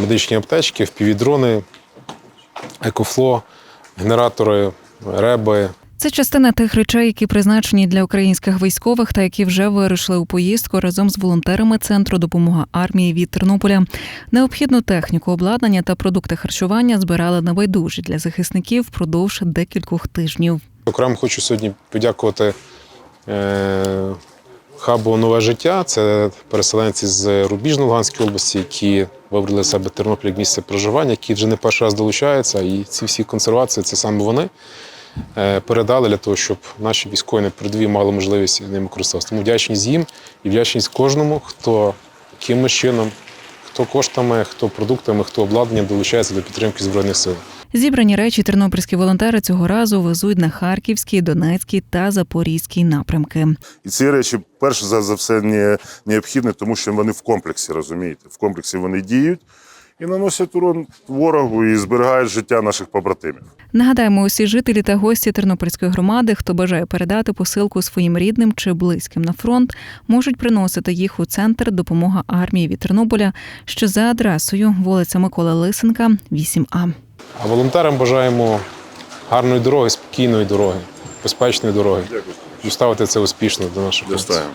Медичні аптечки, впівдрони, екофло, генератори, реби, Це частина тих речей, які призначені для українських військових та які вже вирушили у поїздку разом з волонтерами центру допомога армії від Тернополя. Необхідну техніку, обладнання та продукти харчування збирали небайдужі для захисників впродовж декількох тижнів. Окремо хочу сьогодні подякувати е, хабу Нове життя. Це переселенці з Рубіжної Луганської області, які вибрали себе Тернопіль як місце проживання, які вже не перший раз долучаються. І ці всі консервації це саме вони е, передали для того, щоб наші військові на передовій мали можливість ними користуватися. Тому вдячність їм і вдячність кожному, хто якимось чином, хто коштами, хто продуктами, хто обладнанням долучається до підтримки Збройних сил. Зібрані речі тернопільські волонтери цього разу везуть на Харківський, Донецький та Запорізький напрямки. І ці речі, перш за, за все, не, необхідні, тому що вони в комплексі, розумієте? В комплексі вони діють і наносять урон ворогу і зберігають життя наших побратимів. Нагадаємо, усі жителі та гості Тернопільської громади, хто бажає передати посилку своїм рідним чи близьким на фронт, можуть приносити їх у центр допомога армії від Тернополя, що за адресою вулиця Миколи Лисенка, 8А. А волонтерам бажаємо гарної дороги, спокійної дороги, безпечної дороги. Дякую. Доставити це успішно до наших хлопців. Доставимо.